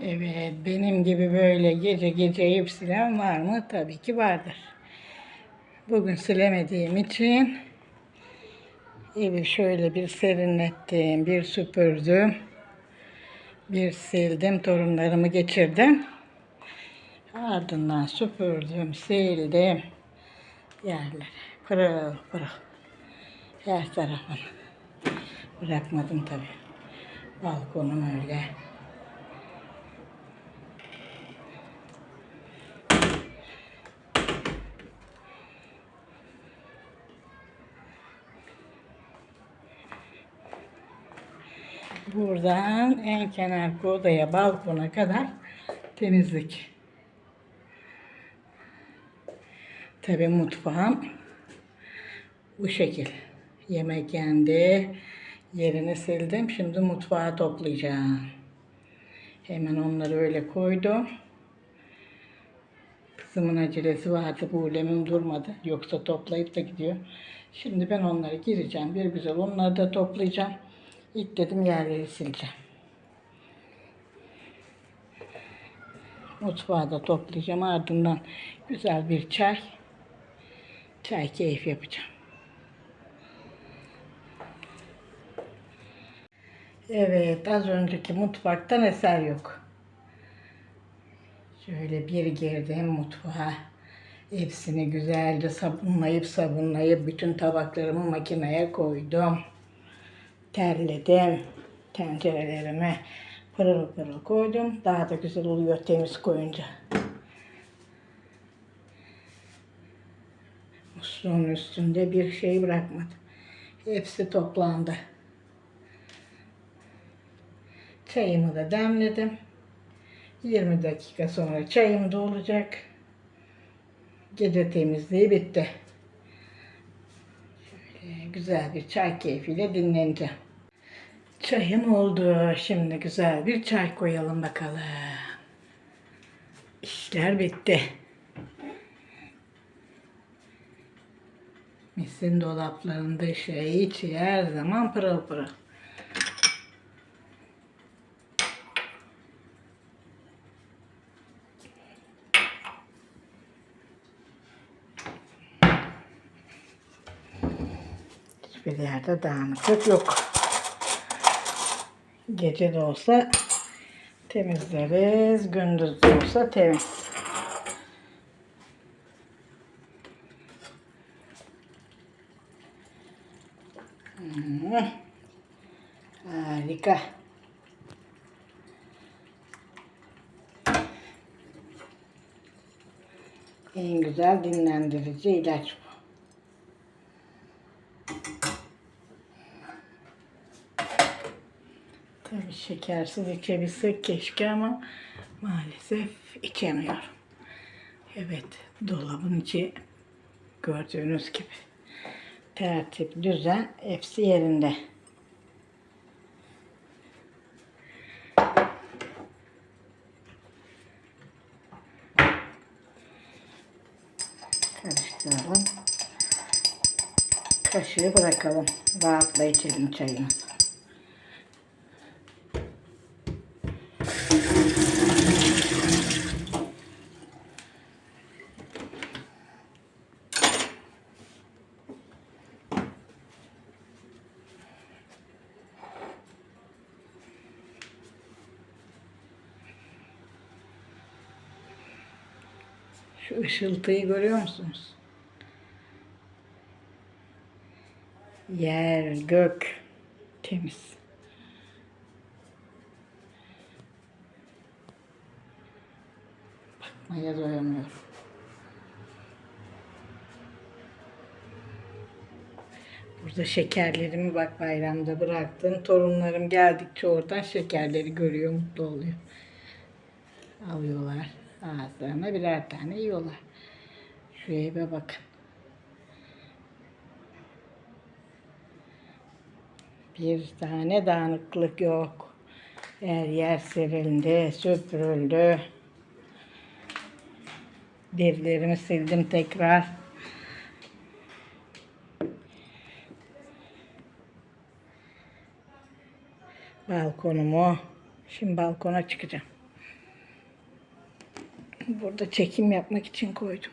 Evet, benim gibi böyle gece gece eyüp silen var mı? Tabii ki vardır. Bugün silemediğim için evi şöyle bir serinlettim, bir süpürdüm, bir sildim, torunlarımı geçirdim. Ardından süpürdüm, sildim yerleri. Pırıl pırıl. Her tarafını. Bırakmadım tabii. Balkonum öyle. Buradan en kenarki odaya, balkona kadar temizlik. Tabii mutfağım bu şekil. Yemek yendi. Yerini sildim. Şimdi mutfağı toplayacağım. Hemen onları öyle koydum. Kızımın acelesi vardı. Bu ulemim durmadı. Yoksa toplayıp da gidiyor. Şimdi ben onları gireceğim. Bir güzel onları da toplayacağım. İlk dedim yerleri sileceğim. Mutfağı da toplayacağım. Ardından güzel bir çay. Çay keyif yapacağım. Evet, az önceki mutfaktan eser yok. Şöyle bir girdim mutfağa. Hepsini güzelce sabunlayıp sabunlayıp bütün tabaklarımı makineye koydum. Terledim. Tencerelerime pırıl pırıl koydum. Daha da güzel oluyor temiz koyunca. Musluğun üstünde bir şey bırakmadım. Hepsi toplandı. Çayımı da demledim. 20 dakika sonra çayım da olacak. Gece temizliği bitti. Şöyle güzel bir çay keyfiyle dinleneceğim. Çayım oldu. Şimdi güzel bir çay koyalım bakalım. İşler bitti. Misin dolaplarında şey içi her zaman pırıl pırıl. Hiçbir yerde dağınıklık yok. Gece de olsa temizleriz, gündüz de olsa temiz. Hmm. Harika. En güzel dinlendirici ilaç bu. Tabii şekersiz içebilsek keşke ama maalesef içemiyorum. Evet, dolabın içi gördüğünüz gibi tertip, düzen hepsi yerinde. Karıştıralım. Kaşığı bırakalım. Rahatla içelim çayımızı. Şu ışıltıyı görüyor musunuz? Yer, gök temiz. Bakmaya doyamıyorum. Burada şekerlerimi bak bayramda bıraktım. Torunlarım geldikçe oradan şekerleri görüyor, mutlu oluyor. Alıyorlar. Ağızlarına birer tane yiyorlar. Şu eve bakın. Bir tane dağınıklık yok. Her yer serildi, süpürüldü. Derilerimi sildim tekrar. Balkonumu. Şimdi balkona çıkacağım. Burada çekim yapmak için koydum.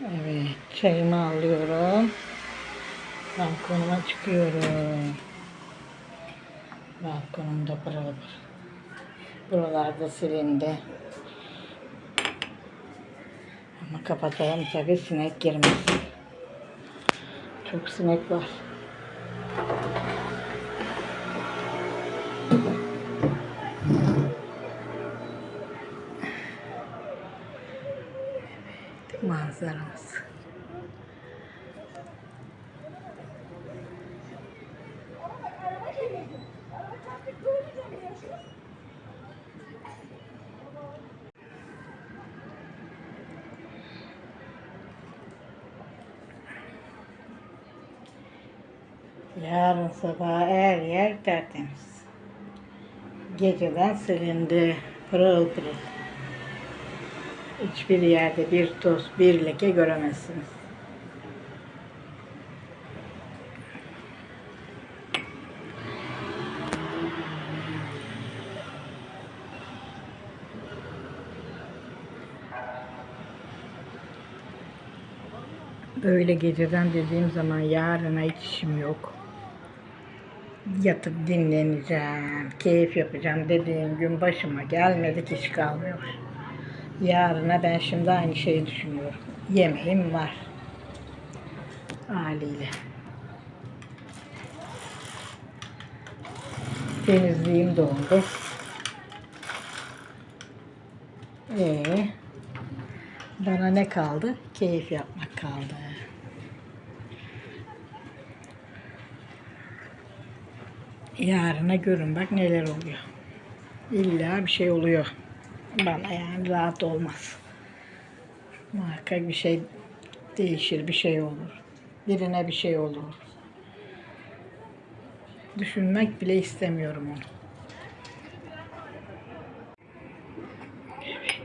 Evet, çayımı alıyorum. Balkonuma çıkıyorum. Balkonumda pırıl. Buralarda silindi. Ama kapatalım tabii sinek girmesin. Çok sinek var. Manzaramız. Yarın sabah her yer tertemiz. Geceden silindi. Pırıl pırıl. Hiçbir yerde bir toz, bir leke göremezsiniz. Böyle geceden dediğim zaman yarına hiç işim yok. Yatıp dinleneceğim, keyif yapacağım dediğim gün başıma gelmedik hiç kalmıyor. Yarına ben şimdi aynı şeyi düşünüyorum. Yemeğim var. Haliyle. Temizliğim doldu. Ee, bana ne kaldı? Keyif yapmak kaldı. Yarına görün bak neler oluyor. İlla bir şey oluyor. Bana yani rahat olmaz. Muhakkak bir şey değişir, bir şey olur. Birine bir şey olur. Düşünmek bile istemiyorum onu. Evet.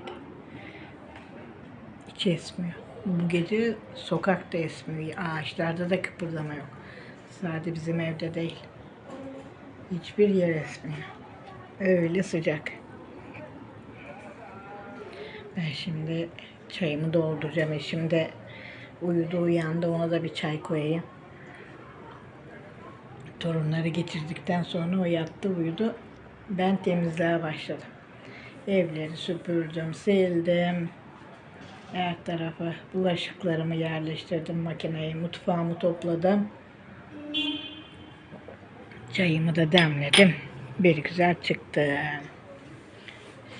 Hiç esmiyor. Bu gece sokakta esmiyor. Ağaçlarda da kıpırdama yok. Sadece bizim evde değil. Hiçbir yer esmiyor. Öyle sıcak. Ben şimdi çayımı dolduracağım. Eşim de uyudu uyandı. Ona da bir çay koyayım. Torunları getirdikten sonra o yattı uyudu. Ben temizliğe başladım. Evleri süpürdüm, sildim. Her tarafa bulaşıklarımı yerleştirdim makineye. Mutfağımı topladım. Çayımı da demledim. Bir güzel çıktı.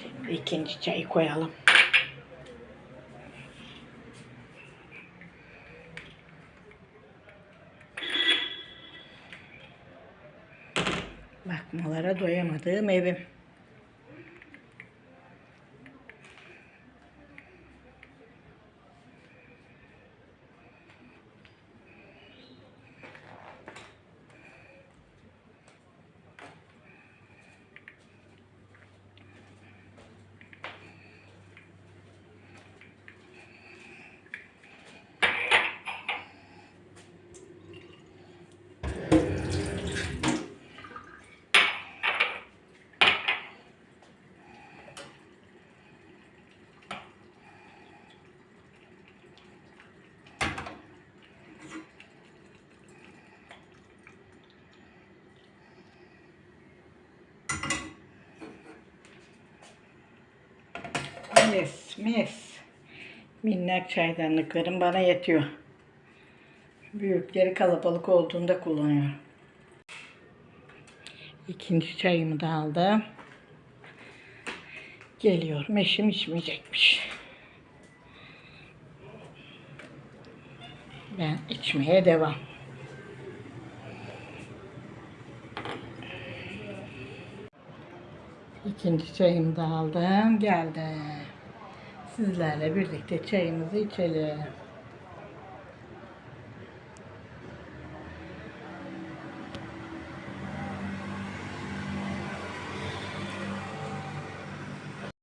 Şimdi ikinci çayı koyalım. Bakmalara doyamadığım evim. Mis mis. Minnak çaydanlıklarım bana yetiyor. Büyükleri kalabalık olduğunda kullanıyorum. İkinci çayımı da aldım. Geliyorum. Eşim içmeyecekmiş. Ben içmeye devam. İkinci çayımı da aldım. Geldim. Sizlerle birlikte çayımızı içelim.